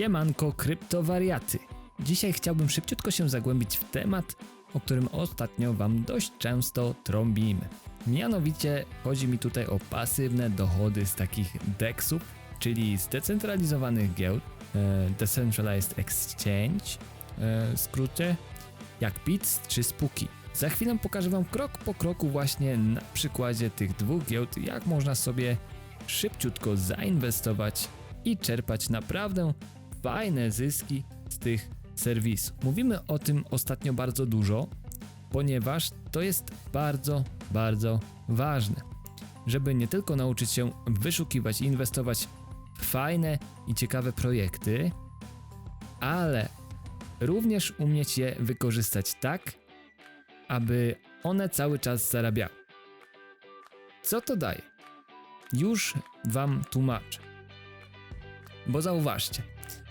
Siemanko kryptowariaty. Dzisiaj chciałbym szybciutko się zagłębić w temat, o którym ostatnio Wam dość często trąbimy. Mianowicie chodzi mi tutaj o pasywne dochody z takich DEXów, czyli zdecentralizowanych giełd, e, Decentralized Exchange, e, skrócie, jak BITS czy Spooky. Za chwilę pokażę Wam krok po kroku właśnie na przykładzie tych dwóch giełd, jak można sobie szybciutko zainwestować i czerpać naprawdę fajne zyski z tych serwisów. Mówimy o tym ostatnio bardzo dużo, ponieważ to jest bardzo, bardzo ważne, żeby nie tylko nauczyć się wyszukiwać i inwestować w fajne i ciekawe projekty, ale również umieć je wykorzystać tak, aby one cały czas zarabiały. Co to daje? Już Wam tłumaczę. Bo zauważcie,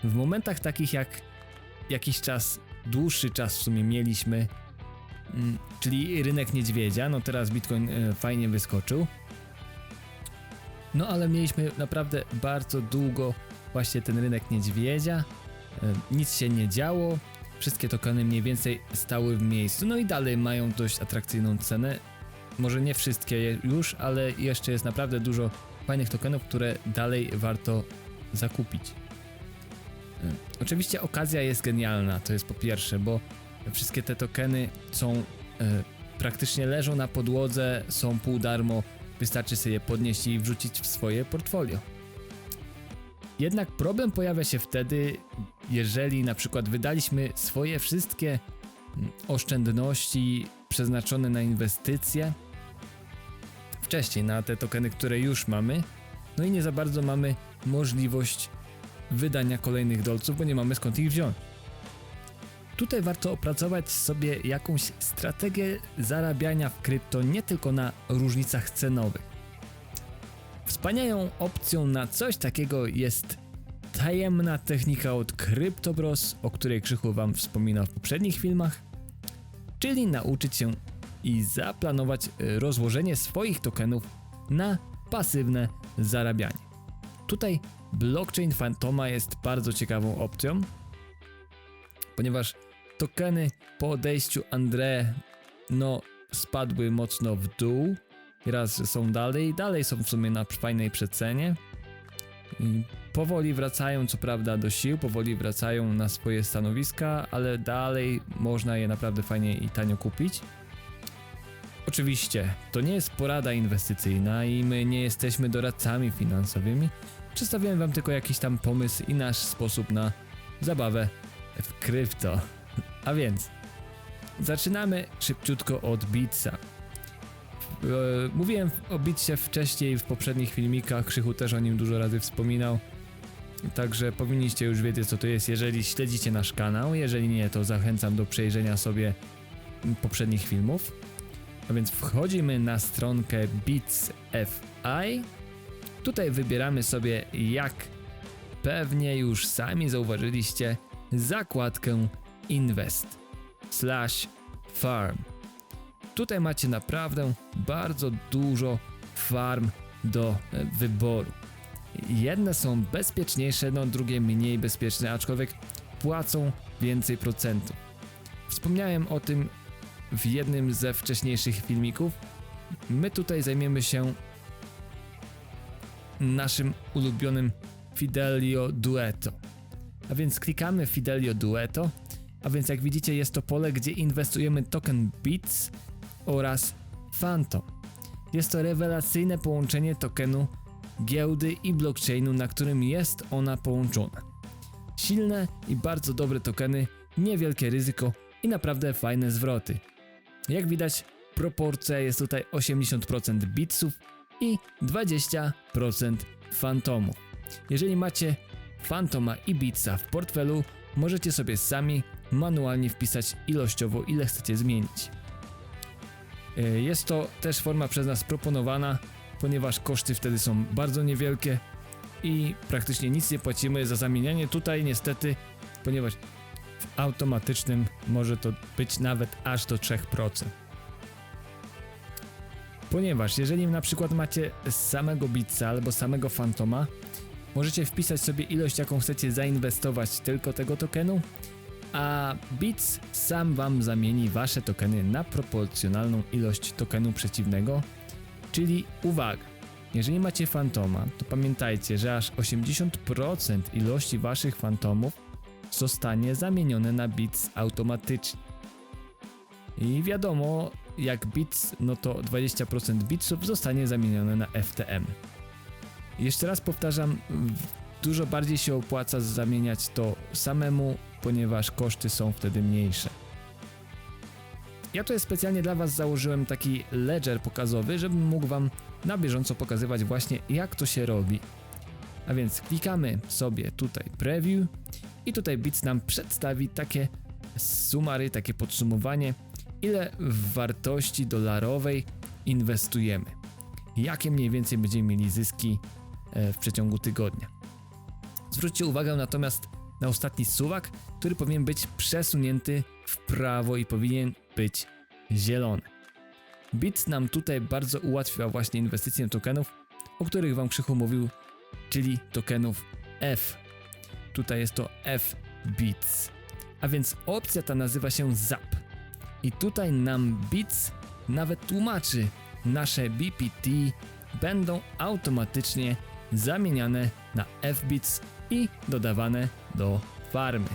w momentach takich jak jakiś czas, dłuższy czas w sumie mieliśmy, mm, czyli rynek niedźwiedzia, no teraz Bitcoin e, fajnie wyskoczył. No ale mieliśmy naprawdę bardzo długo właśnie ten rynek niedźwiedzia, e, nic się nie działo, wszystkie tokeny mniej więcej stały w miejscu, no i dalej mają dość atrakcyjną cenę. Może nie wszystkie już, ale jeszcze jest naprawdę dużo fajnych tokenów, które dalej warto zakupić. Oczywiście okazja jest genialna, to jest po pierwsze, bo wszystkie te tokeny są e, praktycznie leżą na podłodze, są pół darmo, wystarczy sobie je podnieść i wrzucić w swoje portfolio. Jednak problem pojawia się wtedy, jeżeli na przykład wydaliśmy swoje wszystkie oszczędności przeznaczone na inwestycje wcześniej na te tokeny, które już mamy, no i nie za bardzo mamy możliwość wydania kolejnych dolców, bo nie mamy skąd ich wziąć. Tutaj warto opracować sobie jakąś strategię zarabiania w krypto nie tylko na różnicach cenowych. Wspaniałą opcją na coś takiego jest tajemna technika od CryptoBros, o której Krzychu Wam wspominał w poprzednich filmach, czyli nauczyć się i zaplanować rozłożenie swoich tokenów na pasywne zarabianie. Tutaj blockchain Fantoma jest bardzo ciekawą opcją, ponieważ tokeny po odejściu André no spadły mocno w dół. Raz są dalej, dalej są w sumie na fajnej przecenie. Powoli wracają co prawda do sił, powoli wracają na swoje stanowiska, ale dalej można je naprawdę fajnie i tanio kupić. Oczywiście, to nie jest porada inwestycyjna i my nie jesteśmy doradcami finansowymi. Przedstawiłem wam tylko jakiś tam pomysł i nasz sposób na zabawę w krypto. A więc, zaczynamy szybciutko od Bitsa. E, Mówiłem o Bitsie wcześniej w poprzednich filmikach, Krzychu też o nim dużo razy wspominał. Także powinniście już wiedzieć co to jest, jeżeli śledzicie nasz kanał. Jeżeli nie, to zachęcam do przejrzenia sobie poprzednich filmów. A więc wchodzimy na stronkę Bits.fi. Tutaj wybieramy sobie, jak pewnie już sami zauważyliście, zakładkę Invest slash Farm. Tutaj macie naprawdę bardzo dużo farm do e, wyboru. Jedne są bezpieczniejsze, no drugie mniej bezpieczne, aczkolwiek płacą więcej procentów. Wspomniałem o tym w jednym ze wcześniejszych filmików. My tutaj zajmiemy się naszym ulubionym Fidelio Dueto. A więc klikamy Fidelio Dueto, a więc jak widzicie jest to pole, gdzie inwestujemy token BITS oraz Phantom. Jest to rewelacyjne połączenie tokenu giełdy i blockchainu, na którym jest ona połączona. Silne i bardzo dobre tokeny, niewielkie ryzyko i naprawdę fajne zwroty. Jak widać, proporcja jest tutaj 80% bitsów i 20% fantomów. Jeżeli macie fantoma i bitsa w portfelu, możecie sobie sami manualnie wpisać ilościowo ile chcecie zmienić. E, Jest to też forma przez nas proponowana, ponieważ koszty wtedy są bardzo niewielkie i praktycznie nic nie płacimy za zamienianie. Tutaj niestety, ponieważ w automatycznym może to być nawet aż do 3%. Ponieważ jeżeli na przykład macie samego Bitsa albo samego Fantoma, możecie wpisać sobie ilość, jaką chcecie zainwestować tylko tego tokenu, a Bits sam wam zamieni wasze tokeny na proporcjonalną ilość tokenu przeciwnego, czyli uwaga, jeżeli macie fantoma, to pamiętajcie, że aż 80% ilości waszych fantomów zostanie zamienione na bits automatycznie. I wiadomo, jak bits, no to 20% bitsów zostanie zamienione na FTM. Jeszcze raz powtarzam, dużo bardziej się opłaca zamieniać to samemu, ponieważ koszty są wtedy mniejsze. Ja tutaj specjalnie dla Was założyłem taki ledger pokazowy, żebym mógł Wam na bieżąco pokazywać właśnie jak to się robi. A więc klikamy sobie tutaj preview i tutaj Bits nam przedstawi takie sumary, takie podsumowanie, ile w wartości dolarowej inwestujemy. Jakie mniej więcej będziemy mieli zyski e, w przeciągu tygodnia. Zwróćcie uwagę natomiast na ostatni suwak, który powinien być przesunięty w prawo i powinien być zielony. Bits nam tutaj bardzo ułatwia właśnie inwestycję tokenów, o których Wam Krzychu mówił, czyli tokenów F. Tutaj jest to F Bits. A więc opcja ta nazywa się ZAP. I tutaj nam Bits nawet tłumaczy, nasze BPT będą automatycznie zamieniane na F-Bits i dodawane do farmy.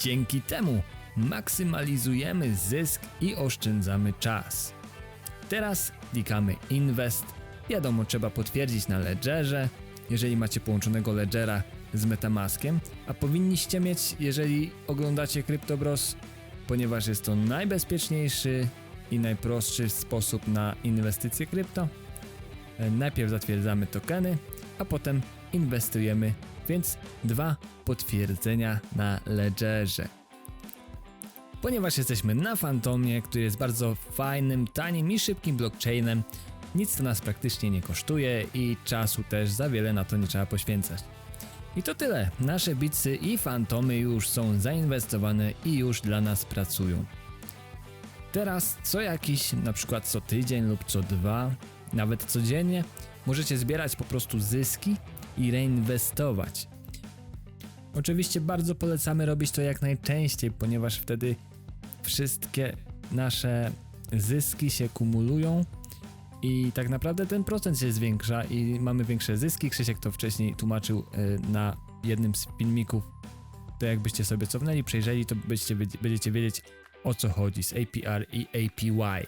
Dzięki temu maksymalizujemy zysk i oszczędzamy czas. Teraz klikamy Invest. Wiadomo, trzeba potwierdzić na Ledgerze, jeżeli macie połączonego Ledgera z Metamaskiem, a powinniście mieć, jeżeli oglądacie CryptoBros, ponieważ jest to najbezpieczniejszy i najprostszy sposób na inwestycje krypto. E, Najpierw zatwierdzamy tokeny, a potem inwestujemy, więc dwa potwierdzenia na Ledgerze. Ponieważ jesteśmy na Fantomie, który jest bardzo fajnym, tanim i szybkim blockchainem, nic to nas praktycznie nie kosztuje i czasu też za wiele na to nie trzeba poświęcać. I to tyle. Nasze bitsy i fantomy już są zainwestowane i już dla nas pracują. Teraz co jakiś, na przykład co tydzień lub co dwa, nawet codziennie, możecie zbierać po prostu zyski i reinwestować. Oczywiście bardzo polecamy robić to jak najczęściej, ponieważ wtedy wszystkie nasze zyski się kumulują i tak naprawdę ten procent się zwiększa i mamy większe zyski. Krzysiek to wcześniej tłumaczył y, na jednym z filmików. To jakbyście sobie cofnęli, przejrzeli, to będziecie, będziecie wiedzieć o co chodzi z APR i APY.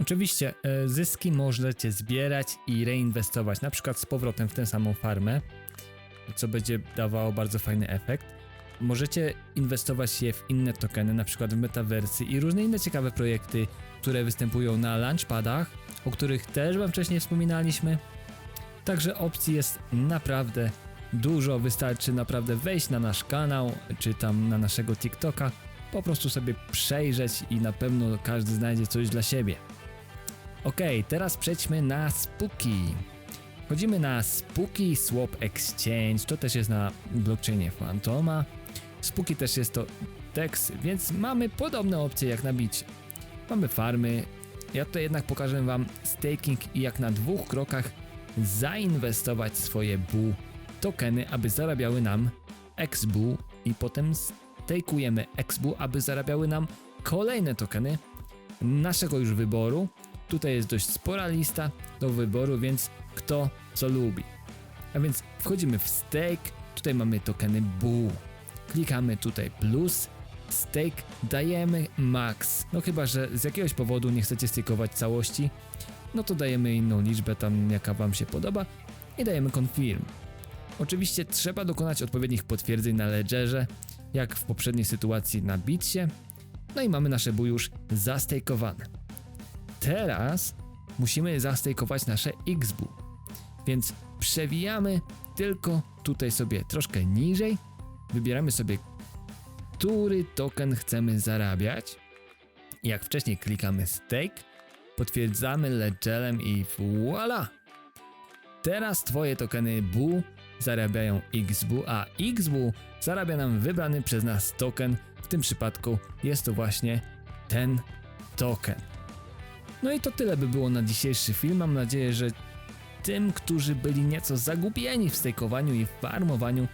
Oczywiście y, zyski możecie zbierać i reinwestować, na przykład z powrotem w tę samą farmę, co będzie dawało bardzo fajny efekt. Możecie inwestować je w inne tokeny, na przykład w metawersy i różne inne ciekawe projekty, które występują na launchpadach, o których też Wam wcześniej wspominaliśmy. Także opcji jest naprawdę dużo, wystarczy naprawdę wejść na nasz kanał, czy tam na naszego TikToka, po prostu sobie przejrzeć i na pewno każdy znajdzie coś dla siebie. Ok, teraz przejdźmy na Spooky. Wchodzimy na Spooky Swap Exchange, to też jest na blockchainie Fantoma. Spooky też jest to DEX, więc mamy podobne opcje jak na bicie. Mamy farmy. Ja tutaj jednak pokażę Wam staking i jak na dwóch krokach zainwestować swoje BU tokeny, aby zarabiały nam XBU i potem stakujemy XBU, aby zarabiały nam kolejne tokeny naszego już wyboru. Tutaj jest dość spora lista do wyboru, więc kto co lubi. A więc wchodzimy w stake, tutaj mamy tokeny BU. Klikamy tutaj plus stake dajemy max. No chyba, że z jakiegoś powodu nie chcecie stakeować całości, no to dajemy inną liczbę tam jaka wam się podoba i dajemy confirm. Oczywiście trzeba dokonać odpowiednich potwierdzeń na ledgerze, jak w poprzedniej sytuacji na bitsie. No i mamy nasze bu już zastejkowane. Teraz musimy zastejkować nasze xbu. Więc przewijamy tylko tutaj sobie troszkę niżej, wybieramy sobie który token chcemy zarabiać. Jak wcześniej klikamy stake, potwierdzamy ledgerem i voila! Teraz twoje tokeny BU zarabiają XBU, a XBU zarabia nam wybrany przez nas token. W tym przypadku jest to właśnie ten token. No i to tyle by było na dzisiejszy film. Mam nadzieję, że tym, którzy byli nieco zagubieni w stejkowaniu i farmowaniu,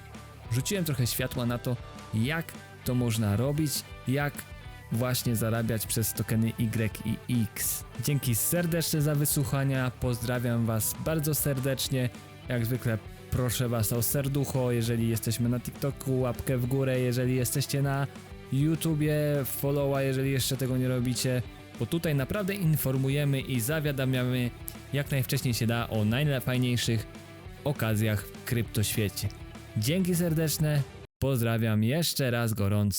rzuciłem trochę światła na to, jak to można robić, jak właśnie zarabiać przez tokeny Y i X. Dzięki serdecznie za wysłuchania, pozdrawiam Was bardzo serdecznie. Jak zwykle proszę Was o serducho, jeżeli jesteśmy na TikToku, łapkę w górę, jeżeli jesteście na YouTubie, followa, jeżeli jeszcze tego nie robicie, bo tutaj naprawdę informujemy i zawiadamiamy jak najwcześniej się da o najfajniejszych okazjach w kryptoświecie. Dzięki serdeczne, pozdrawiam jeszcze raz gorąco.